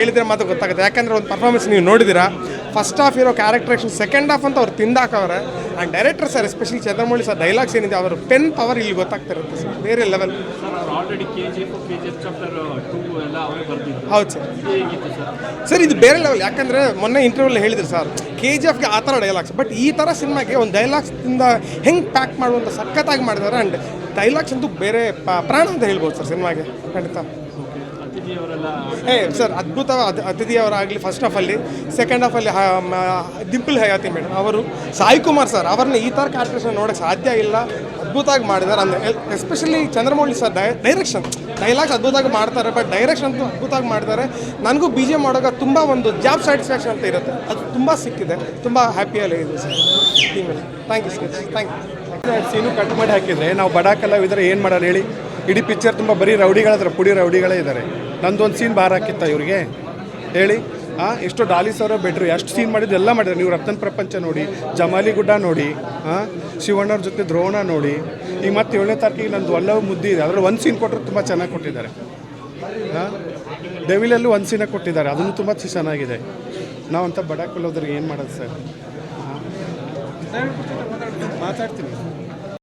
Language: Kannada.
ಹೇಳಿದ್ರೆ ಮಾತ್ರ ಗೊತ್ತಾಗುತ್ತೆ. ಯಾಕಂದ್ರೆ ಒಂದು ಪರ್ಫಾರ್ಮೆನ್ಸ್ ನೀವು ನೋಡಿದಿರಾ ಫಸ್ಟ್ ಹಾಫ್ ಇರೋ ಕ್ಯಾರೆಕ್ಟರೇಷನ್ ಸೆಕೆಂಡ್ ಹಾಫ್ ಅಂತ ಅವ್ರು ತಿಂದಾಕವ್ರೆ. And director sir especially Chandramouli sir dialogues ಏನಿದೆ ಅವರು ಪೆನ್ ಪವರ್ ಇಲ್ಲಿ ಗೊತ್ತಾಗ್ತಿರುತ್ತೆ ಸರ್ ಬೇರೆ ಲೆವೆಲ್ ಹೌದು ಸರ್ ಸರ್ ಇದು ಬೇರೆ ಲೆವೆಲ್ ಯಾಕಂದರೆ ಮೊನ್ನೆ ಇಂಟರ್ವ್ಯೂಲ್ ಹೇಳಿದ್ರು ಸರ್ ಕೆ ಜಿ ಎಫ್ಗೆ ಆ ಥರ ಡೈಲಾಗ್ಸ್ ಬಟ್ ಈ ಥರ ಸಿನಿಮಾಗೆ ಒಂದು ಡೈಲಾಗ್ಸಿಂದ ಹೆಂಗೆ ಪ್ಯಾಕ್ ಮಾಡುವಂಥ ಸಖತ್ತಾಗಿ ಮಾಡಿದ್ದಾರೆ. ಆ್ಯಂಡ್ ಡೈಲಾಗ್ಸ್ ಅಂತೂ ಬೇರೆ ಪ್ರಾಣ ಅಂತ ಹೇಳ್ಬೋದು ಸರ್ ಸಿನಿಮಾಗೆ ಖಂಡಿತ. ಅವರೆಲ್ಲ ಸರ್ ಅದ್ಭುತ ಅತಿಥಿಯವರಾಗಲಿ first half first second second ಅಲ್ಲಿ ದಿಂಪಲ್ ಹಯಾತಿ ಮೇಡಮ್ ಅವರು ಸಾಯಿ ಕುಮಾರ್ ಸರ್ ಅವ್ರನ್ನ ಈ ಥರ ಕ್ಯಾರೆಕ್ಟರ್ಸ್ ನೋಡೋಕ್ಕೆ ಸಾಧ್ಯ ಇಲ್ಲ. ಅದ್ಭುತವಾಗಿ ಮಾಡಿದ್ದಾರೆ ಅಂದರೆ ಎಸ್ಪೆಷಲಿ ಚಂದ್ರಮೌಳಿ ಸರ್ ಡೈ ಡೈರೆಕ್ಷನ್ ಡೈಲಾಗ್ಸ್ ಅದ್ಭುತವಾಗಿ ಮಾಡ್ತಾರೆ ಬಟ್ ಡೈರೆಕ್ಷನ್ ಅಂತೂ ಅದ್ಭುತವಾಗಿ ಮಾಡಿದ್ದಾರೆ ನನಗೂ ಬಿ ಜೆ ಮಾಡುವಾಗ ತುಂಬ ಒಂದು ಜಾಬ್ ಸ್ಯಾಟಿಸ್ಫ್ಯಾಕ್ಷನ್ ಅಂತ ಇರುತ್ತೆ. ಅದು ತುಂಬ ಸಿಕ್ಕಿದೆ. ತುಂಬ ಹ್ಯಾಪಿಯಲ್ಲಿ ಇದೆ ಸರ್ ಟೀಮಲ್ಲಿ thank you sir thank you scene cut ಮಾಡಿ ಹಾಕಿದ್ರೆ ನಾವು ಬಡ ಕಲಾವಿದರೆ ಏನು ಮಾಡೋಣ ಹೇಳಿ? ಇಡೀ ಪಿಕ್ಚರ್ ತುಂಬ ಬರೀ ರೌಡಿಗಳಿದ್ರೆ ಪುಡಿ ರೌಡಿಗಳೇ ಇದ್ದಾರೆ ನಂದೊಂದು ಸೀನ್ ಭಾರ ಹಾಕಿತ್ತ ಇವ್ರಿಗೆ? ಹೇಳಿ. ಹಾಂ ಎಷ್ಟು ಡಾಲಿ ಸರ ಬೆಟ್ರು ಎಷ್ಟು ಸೀನ್ ಮಾಡಿದ್ರು? ಎಲ್ಲ ಮಾಡಿದ್ರು. ನೀವು ರತ್ನ ಪ್ರಪಂಚ ನೋಡಿ, ಜಮಾಲಿ ಗುಡ್ಡ ನೋಡಿ ಹಾಂ ಶಿವಣ್ಣವ್ರ ಜೊತೆ ದ್ರೋಣ ನೋಡಿ ಈಗ ಮತ್ತೆ ಏಳನೇ ತಾರೀಕಿಗೆ ನಂದು ಒಳ್ಳೆ ಮುದ್ದಿ ಇದೆ. ಅದರಲ್ಲಿ ಒಂದು ಸೀನ್ ಕೊಟ್ಟರು ತುಂಬ ಚೆನ್ನಾಗಿ ಕೊಟ್ಟಿದ್ದಾರೆ. ಹಾಂ ಡೆವಿಲಲ್ಲೂ ಒಂದು ಸೀನ ಕೊಟ್ಟಿದ್ದಾರೆ. ಅದನ್ನು ತುಂಬ ಚೆನ್ನಾಗಿದೆ. ನಾವಂತ ಕುಲೋದ್ರಿಗೆ ಏನು ಮಾಡೋದು ಸರ್, ಮಾತಾಡ್ತೀನಿ.